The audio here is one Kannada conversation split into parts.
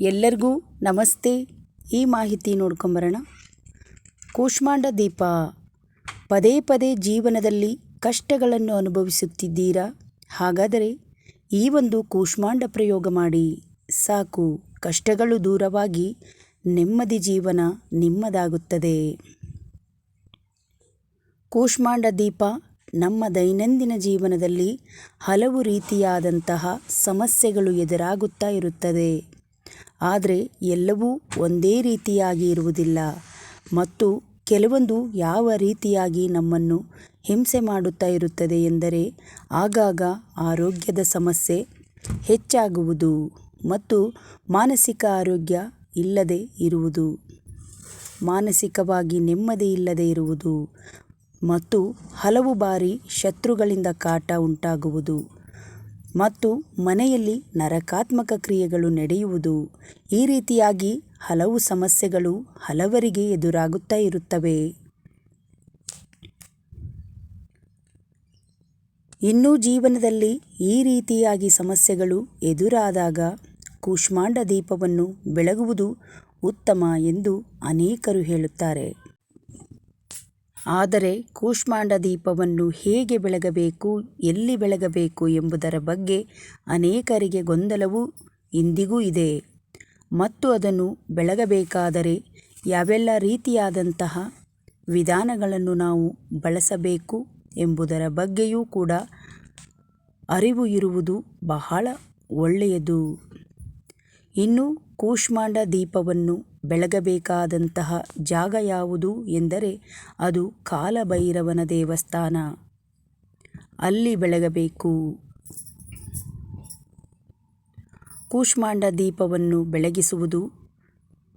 ಎಲ್ಲರಿಗೂ ನಮಸ್ತೆ. ಈ ಮಾಹಿತಿ ನೋಡ್ಕೊಂಬರೋಣ. ಕೂಷ್ಮಾಂಡ ದೀಪ, ಪದೇ ಪದೇ ಜೀವನದಲ್ಲಿ ಕಷ್ಟಗಳನ್ನು ಅನುಭವಿಸುತ್ತಿದ್ದೀರಾ? ಹಾಗಾದರೆ ಈ ಒಂದು ಕೂಷ್ಮಾಂಡ ಪ್ರಯೋಗ ಮಾಡಿ. ಸಾಕು, ಕಷ್ಟಗಳು ದೂರವಾಗಿ ನೆಮ್ಮದಿ ಜೀವನ ನಿಮ್ಮದಾಗುತ್ತದೆ. ಕೂಷ್ಮಾಂಡ ದೀಪ ನಮ್ಮ ದೈನಂದಿನ ಜೀವನದಲ್ಲಿ ಹಲವು ರೀತಿಯಾದಂತಹ ಸಮಸ್ಯೆಗಳು ಎದುರಾಗುತ್ತಾ ಇರುತ್ತದೆ. ಆದರೆ ಎಲ್ಲವೂ ಒಂದೇ ರೀತಿಯಾಗಿ ಇರುವುದಿಲ್ಲ. ಮತ್ತು ಕೆಲವೊಂದು ಯಾವ ರೀತಿಯಾಗಿ ನಮ್ಮನ್ನು ಹಿಂಸೆ ಮಾಡುತ್ತಾ ಇರುತ್ತದೆ ಎಂದರೆ ಆಗಾಗ ಆರೋಗ್ಯದ ಸಮಸ್ಯೆ ಹೆಚ್ಚಾಗುವುದು ಮತ್ತು ಮಾನಸಿಕ ಆರೋಗ್ಯ ಇಲ್ಲದೆ ಇರುವುದು. ಮಾನಸಿಕವಾಗಿ ನೆಮ್ಮದಿ ಇಲ್ಲದೆ ಇರುವುದು ಮತ್ತು ಹಲವು ಬಾರಿ ಶತ್ರುಗಳಿಂದ ಕಾಟ ಉಂಟಾಗುವುದು. ಮತ್ತು ಮನೆಯಲ್ಲಿ ನರಕಾತ್ಮಕ ಕ್ರಿಯೆಗಳು ನಡೆಯುವುದು. ಈ ರೀತಿಯಾಗಿ ಹಲವು ಸಮಸ್ಯೆಗಳು ಹಲವರಿಗೆ ಎದುರಾಗುತ್ತಾ ಇರುತ್ತವೆ. ಇನ್ನೂ ಜೀವನದಲ್ಲಿ ಈ ರೀತಿಯಾಗಿ ಸಮಸ್ಯೆಗಳು ಎದುರಾದಾಗ ಕೂಷ್ಮಾಂಡ ದೀಪವನ್ನು ಬೆಳಗುವುದು ಉತ್ತಮ ಎಂದು ಅನೇಕರು ಹೇಳುತ್ತಾರೆ. ಆದರೆ ಕೂಷ್ಮಾಂಡ ದೀಪವನ್ನು ಹೇಗೆ ಬೆಳಗಬೇಕು, ಎಲ್ಲಿ ಬೆಳಗಬೇಕು ಎಂಬುದರ ಬಗ್ಗೆ ಅನೇಕರಿಗೆ ಗೊಂದಲವು ಇಂದಿಗೂ ಇದೆ. ಮತ್ತು ಅದನ್ನು ಬೆಳಗಬೇಕಾದರೆ ಯಾವೆಲ್ಲ ರೀತಿಯಾದಂತಹ ವಿಧಾನಗಳನ್ನು ನಾವು ಬಳಸಬೇಕು ಎಂಬುದರ ಬಗ್ಗೆಯೂ ಕೂಡ ಅರಿವು ಇರುವುದು ಬಹಳ ಒಳ್ಳೆಯದು. ಇನ್ನು ಕೂಷ್ಮಾಂಡ ದೀಪವನ್ನು ಬೆಳಗಬೇಕಾದಂತಹ ಜಾಗ ಯಾವುದು ಎಂದರೆ ಅದು ಕಾಲಭೈರವನ ದೇವಸ್ಥಾನ. ಅಲ್ಲಿ ಬೆಳಗಬೇಕು. ಕೂಷ್ಮಾಂಡ ದೀಪವನ್ನು ಬೆಳಗಿಸುವುದು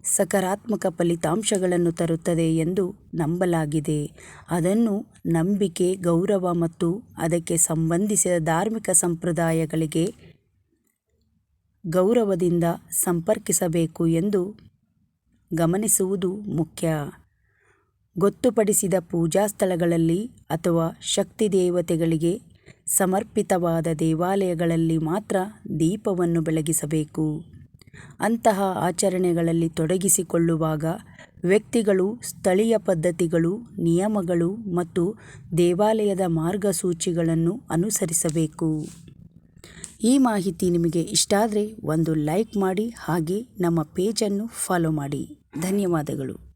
ಸಕಾರಾತ್ಮಕ ಫಲಿತಾಂಶಗಳನ್ನು ತರುತ್ತದೆ ಎಂದು ನಂಬಲಾಗಿದೆ. ಅದನ್ನು ನಂಬಿಕೆ, ಗೌರವ ಮತ್ತು ಅದಕ್ಕೆ ಸಂಬಂಧಿಸಿದ ಧಾರ್ಮಿಕ ಸಂಪ್ರದಾಯಗಳಿಗೆ ಗೌರವದಿಂದ ಸಂಪರ್ಕಿಸಬೇಕು ಎಂದು ಗಮನಿಸುವುದು ಮುಖ್ಯ. ಗೊತ್ತುಪಡಿಸಿದ ಪೂಜಾ ಸ್ಥಳಗಳಲ್ಲಿ ಅಥವಾ ಶಕ್ತಿ ದೇವತೆಗಳಿಗೆ ಸಮರ್ಪಿತವಾದ ದೇವಾಲಯಗಳಲ್ಲಿ ಮಾತ್ರ ದೀಪವನ್ನು ಬೆಳಗಿಸಬೇಕು. ಅಂತಹ ಆಚರಣೆಗಳಲ್ಲಿ ತೊಡಗಿಸಿಕೊಳ್ಳುವಾಗ ವ್ಯಕ್ತಿಗಳು, ಸ್ಥಳೀಯ ಪದ್ಧತಿಗಳು, ನಿಯಮಗಳು ಮತ್ತು ದೇವಾಲಯದ ಮಾರ್ಗಸೂಚಿಗಳನ್ನು ಅನುಸರಿಸಬೇಕು. ಈ ಮಾಹಿತಿ ನಿಮಗೆ ಇಷ್ಟ ಆದರೆ ಒಂದು ಲೈಕ್ ಮಾಡಿ ಹಾಗೆ ನಮ್ಮ ಪೇಜನ್ನು ಫಾಲೋ ಮಾಡಿ. ಧನ್ಯವಾದಗಳು.